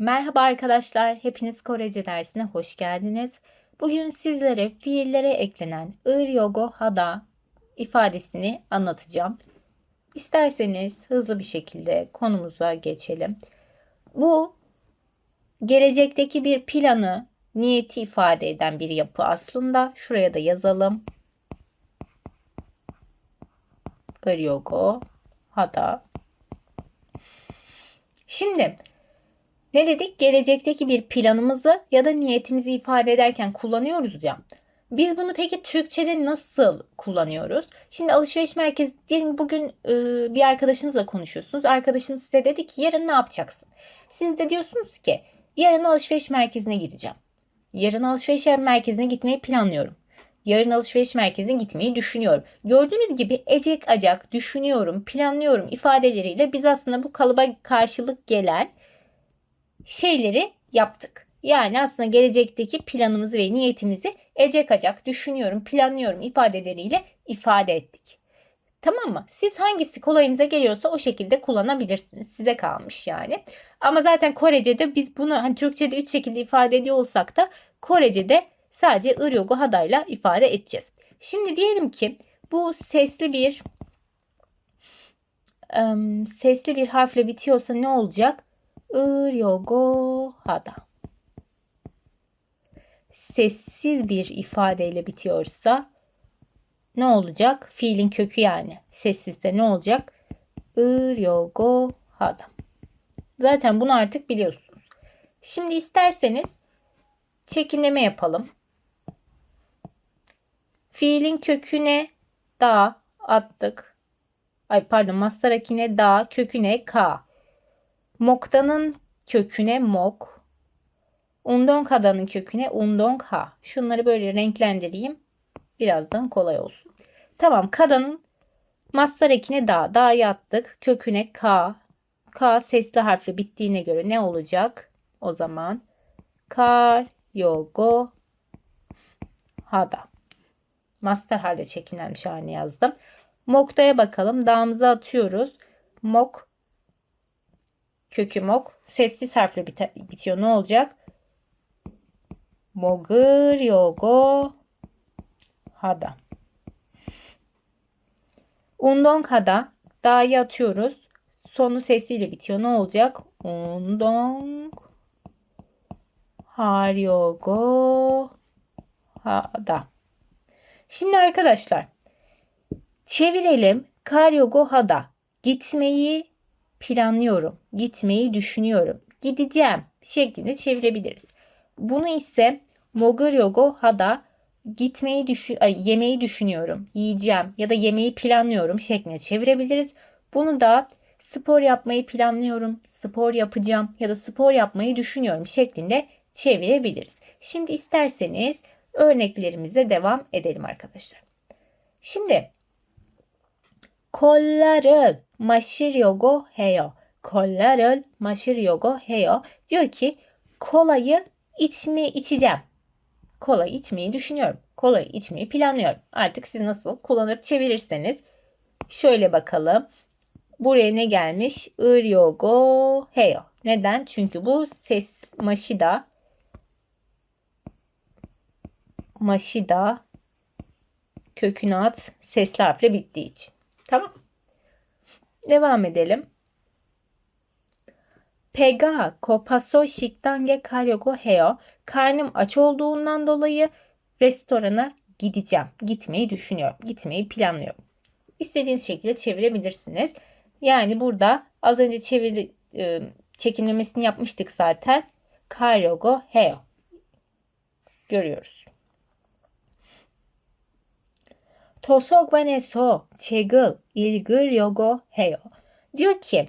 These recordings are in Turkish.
Merhaba arkadaşlar, hepiniz Korece dersine hoş geldiniz. Bugün sizlere fiillere eklenen ır, yogo, hada ifadesini anlatacağım. İsterseniz hızlı bir şekilde konumuza geçelim. Bu gelecekteki bir planı, niyeti ifade eden bir yapı aslında. Şuraya da yazalım. ır, yogo, hada. Şimdi ne dedik? Gelecekteki bir planımızı ya da niyetimizi ifade ederken kullanıyoruz ya. Biz bunu peki Türkçe'de nasıl kullanıyoruz? Şimdi alışveriş merkezi diyelim bugün e, bir arkadaşınızla konuşuyorsunuz. Arkadaşınız size dedi ki yarın ne yapacaksın? Siz de diyorsunuz ki yarın alışveriş merkezine gideceğim. Yarın alışveriş merkezine gitmeyi planlıyorum. Yarın alışveriş merkezine gitmeyi düşünüyorum. Gördüğünüz gibi ecek acak, düşünüyorum, planlıyorum ifadeleriyle biz aslında bu kalıba karşılık gelen şeyleri yaptık. Yani aslında gelecekteki planımızı ve niyetimizi ecek acak, düşünüyorum, planlıyorum ifadeleriyle ifade ettik. Tamam mı? Siz hangisi kolayınıza geliyorsa o şekilde kullanabilirsiniz. Size kalmış yani. Ama zaten Korece'de biz bunu hani Türkçe'de üç şekilde ifade ediyor olsak da Korece'de sadece ır yogu hadayla ifade edeceğiz. Şimdi diyelim ki bu sesli bir ım, sesli bir harfle bitiyorsa ne olacak? Ir yogo hada. Sessiz bir ifadeyle bitiyorsa ne olacak? Fiilin kökü yani. Sessizde ne olacak? ır yogo hada. Zaten bunu artık biliyorsunuz. Şimdi isterseniz çekimleme yapalım. Fiilin köküne da attık. Ay pardon mastarakine da köküne ka. Mokta'nın köküne mok. Undonkada'nın köküne undonka. Şunları böyle renklendireyim. Birazdan kolay olsun. Tamam kada'nın mastar ekine da. Da'yı attık. Köküne ka. Ka sesli harfle bittiğine göre ne olacak? O zaman kar, yogo, hada. Master halde çekimlenmiş halini yazdım. Mokta'ya bakalım. Dağımızı atıyoruz. Mok kökü mok. Sessiz harfle bit- bitiyor. Ne olacak? Mogır, yogo, hada. Undong hada. Da'yı atıyoruz. Sonu sesiyle bitiyor. Ne olacak? Undong har, yogo, hada. Şimdi arkadaşlar çevirelim. Kar yogo hada. Gitmeyi planlıyorum. Gitmeyi düşünüyorum. Gideceğim şeklinde çevirebiliriz. Bunu ise mogur yogo hada gitmeyi düşün ay, yemeği düşünüyorum, yiyeceğim ya da yemeği planlıyorum şeklinde çevirebiliriz. Bunu da spor yapmayı planlıyorum, spor yapacağım ya da spor yapmayı düşünüyorum şeklinde çevirebiliriz. Şimdi isterseniz örneklerimize devam edelim arkadaşlar. Şimdi kolları mashiryogo heyo. Kollaröl mashiryogo heyo. Diyor ki kolayı içmi içeceğim. Kola içmeyi düşünüyorum. Kola içmeyi planlıyorum. Artık siz nasıl kullanıp çevirirseniz. Şöyle bakalım. Buraya ne gelmiş? Iryogo heyo. Neden? Çünkü bu ses maşida maşida kökünat sesli harfle bittiği için. Tamam Devam edelim. Pega kopaso shiktange karyogo heo. Karnım aç olduğundan dolayı restorana gideceğim. Gitmeyi düşünüyorum. Gitmeyi planlıyorum. İstediğiniz şekilde çevirebilirsiniz. Yani burada az önce çeviri e, çekimlemesini yapmıştık zaten. Karyogo heo. Görüyoruz. 도서관에서 책을 읽으려고 해요. Diyor ki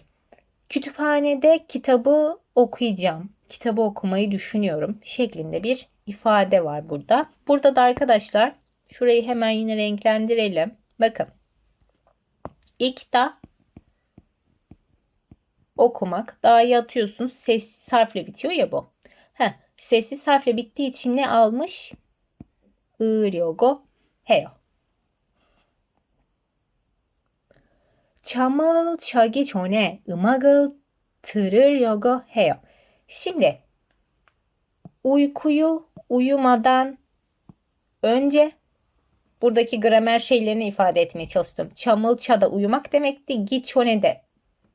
kütüphanede kitabı okuyacağım. Kitabı okumayı düşünüyorum şeklinde bir ifade var burada. Burada da arkadaşlar şurayı hemen yine renklendirelim. Bakın. İlk da okumak. Da'yı atıyorsunuz. Sessiz harfle bitiyor ya bu. Heh, sessiz harfle bittiği için ne almış? 으려 잠을 자기 전에 음악을 들으려고 해요. Şimdi uykuyu uyumadan önce buradaki gramer şeylerini ifade etmeye çalıştım. Çamılçada uyumak demekti. Giçone'de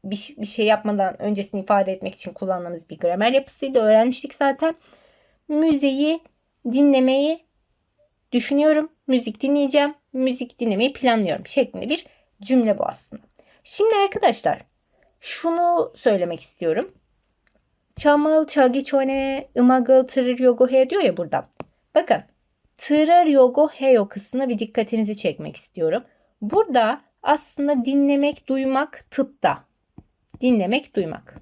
bir, ş- bir şey yapmadan öncesini ifade etmek için kullandığımız bir gramer yapısıydı. Öğrenmiştik zaten. Müziği dinlemeyi düşünüyorum. Müzik dinleyeceğim. Müzik dinlemeyi planlıyorum şeklinde bir cümle bu aslında. Şimdi arkadaşlar şunu söylemek istiyorum. Çamıl çagi çone ımagıl tırır yogo he diyor ya burada. Bakın tırır yogo heyo kısmına bir dikkatinizi çekmek istiyorum. Burada aslında dinlemek, duymak tıpta. Dinlemek, duymak.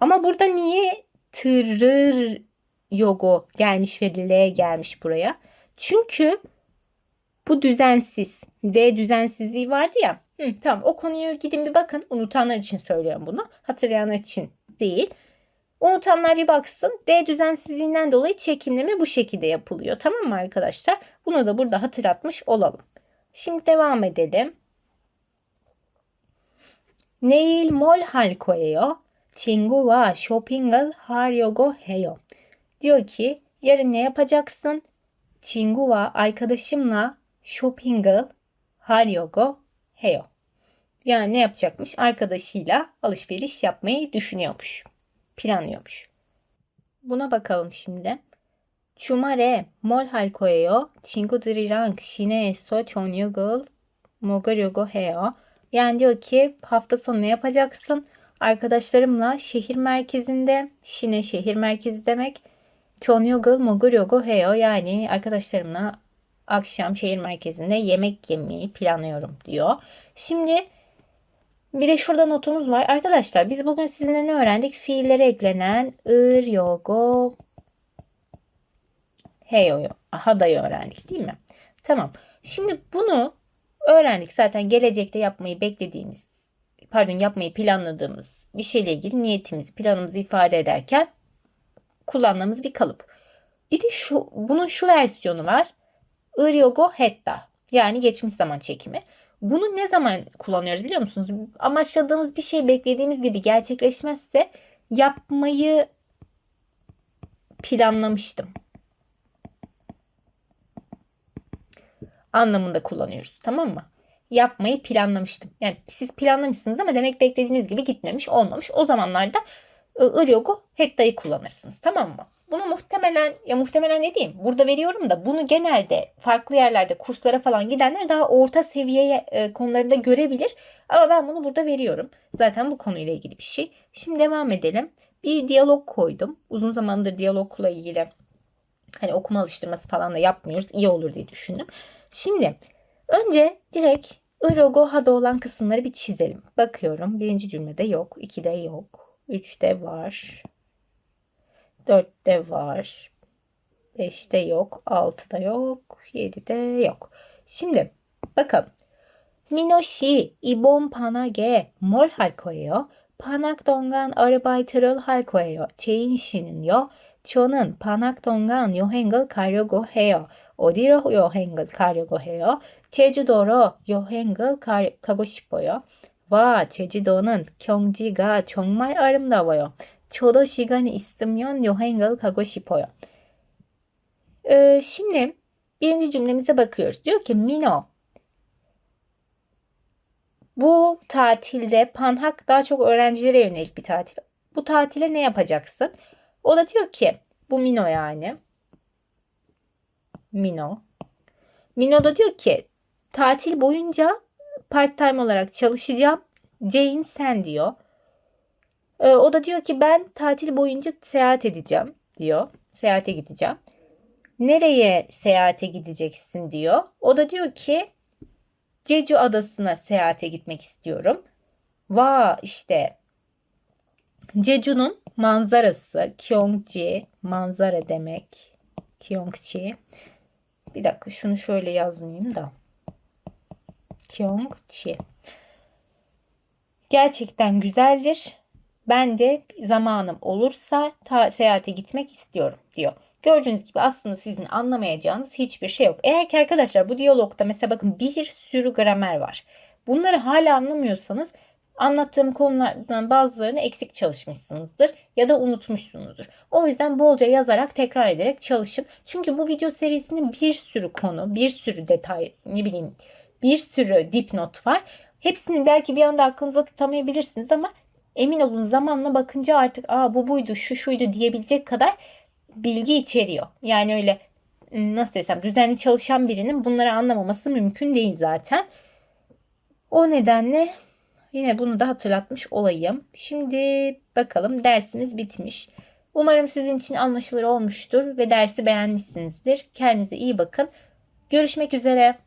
Ama burada niye tırır yogo gelmiş ve L gelmiş buraya? Çünkü bu düzensiz. D düzensizliği vardı ya. Hı, tamam o konuya gidin bir bakın. Unutanlar için söylüyorum bunu. Hatırlayanlar için değil. Unutanlar bir baksın. D düzensizliğinden dolayı çekimleme bu şekilde yapılıyor. Tamam mı arkadaşlar? Bunu da burada hatırlatmış olalım. Şimdi devam edelim. Neil mol halkoeyo chinguwa shoppingal haryogo heyo. Diyor ki yarın ne yapacaksın? Chinguwa arkadaşımla shopping을 하려고 해요. Yani ne yapacakmış? Arkadaşıyla alışveriş yapmayı düşünüyormuş. Planlıyormuş. Buna bakalım şimdi. 주말에 뭘 할 거예요? 친구들이랑 시내에서 저녁을 먹으려고 해요. Yani diyor ki hafta sonu ne yapacaksın? Arkadaşlarımla şehir merkezinde, Şine şehir merkezi demek. 저녁을 먹으려고 해요. Yani arkadaşlarımla akşam şehir merkezinde yemek yemeyi planlıyorum diyor. Şimdi bir de şurada notumuz var. Arkadaşlar biz bugün sizinle ne öğrendik? Fiillere eklenen ır, yogo, heyo'yu, hada'yı öğrendik değil mi? Tamam. Şimdi bunu öğrendik. Zaten gelecekte yapmayı beklediğimiz, pardon yapmayı planladığımız bir şeyle ilgili niyetimizi, planımızı ifade ederken kullandığımız bir kalıp. Bir de şu bunun şu versiyonu var. Iryogo hetta. Yani geçmiş zaman çekimi. Bunu ne zaman kullanıyoruz biliyor musunuz? Amaçladığımız bir şey beklediğimiz gibi gerçekleşmezse yapmayı planlamıştım. Anlamında kullanıyoruz. Tamam mı? Yapmayı planlamıştım. Yani siz planlamışsınız ama demek beklediğiniz gibi gitmemiş, olmamış. O zamanlarda Iryogo Hetta'yı kullanırsınız. Tamam mı? Bunu muhtemelen ya muhtemelen ne diyeyim? Burada veriyorum da bunu genelde farklı yerlerde kurslara falan gidenler daha orta seviye e, konularında görebilir. Ama ben bunu burada veriyorum. Zaten bu konuyla ilgili bir şey. Şimdi devam edelim. Bir diyalog koydum. Uzun zamandır diyalogla ilgili hani okuma alıştırması falan da yapmıyoruz. İyi olur diye düşündüm. Şimdi önce direkt Irogo Hada olan kısımları bir çizelim. Bakıyorum. Birinci cümlede yok. ikide yok. Üçte var. Dörtte var. Beşte yok. Altıda yok. Yedide yok. Şimdi bakalım. 민호 씨, 이번 방학에 뭘 할 거예요? 방학 동안 아르바이트를 할 거예요. 제인 씨는요? 저는 방학 동안 여행을 가려고 해요. 어디로 여행을 가려고 해요? 제주도로 여행을 가, 가고 싶어요. 와, 제주도는 경지가 정말 아름다워요. 저도 시간이 있으면 여행을 가고 싶어요. Ee, şimdi birinci cümlemize bakıyoruz. Diyor ki Mino bu tatilde Panhak daha çok öğrencilere yönelik bir tatil. Bu tatile ne yapacaksın? O da diyor ki bu Mino yani. Mino. Mino da diyor ki tatil boyunca part time olarak çalışacağım. Jane sen diyor. Ee, o da diyor ki ben tatil boyunca seyahat edeceğim diyor. Seyahate gideceğim. Nereye seyahate gideceksin diyor. O da diyor ki Jeju adasına seyahate gitmek istiyorum. Va işte Jeju'nun manzarası Gyeongji manzara demek. Gyeongji. Bir dakika şunu şöyle yazmayayım da. Gyeongji. Gerçekten güzeldir. Ben de zamanım olursa ta- seyahate gitmek istiyorum diyor. Gördüğünüz gibi aslında sizin anlamayacağınız hiçbir şey yok. Eğer ki arkadaşlar bu diyalogda mesela bakın bir sürü gramer var. Bunları hala anlamıyorsanız Anlattığım konulardan bazılarını eksik çalışmışsınızdır ya da unutmuşsunuzdur. O yüzden bolca yazarak tekrar ederek çalışın. Çünkü bu video serisinde bir sürü konu, bir sürü detay, ne bileyim bir sürü dipnot var. Hepsini belki bir anda aklınıza tutamayabilirsiniz ama emin olun zamanla bakınca artık aa bu buydu, şu şuydu diyebilecek kadar bilgi içeriyor. Yani öyle nasıl desem düzenli çalışan birinin bunları anlamaması mümkün değil zaten. O nedenle yine bunu da hatırlatmış olayım. Şimdi bakalım dersimiz bitmiş. Umarım sizin için anlaşılır olmuştur ve dersi beğenmişsinizdir. Kendinize iyi bakın. Görüşmek üzere.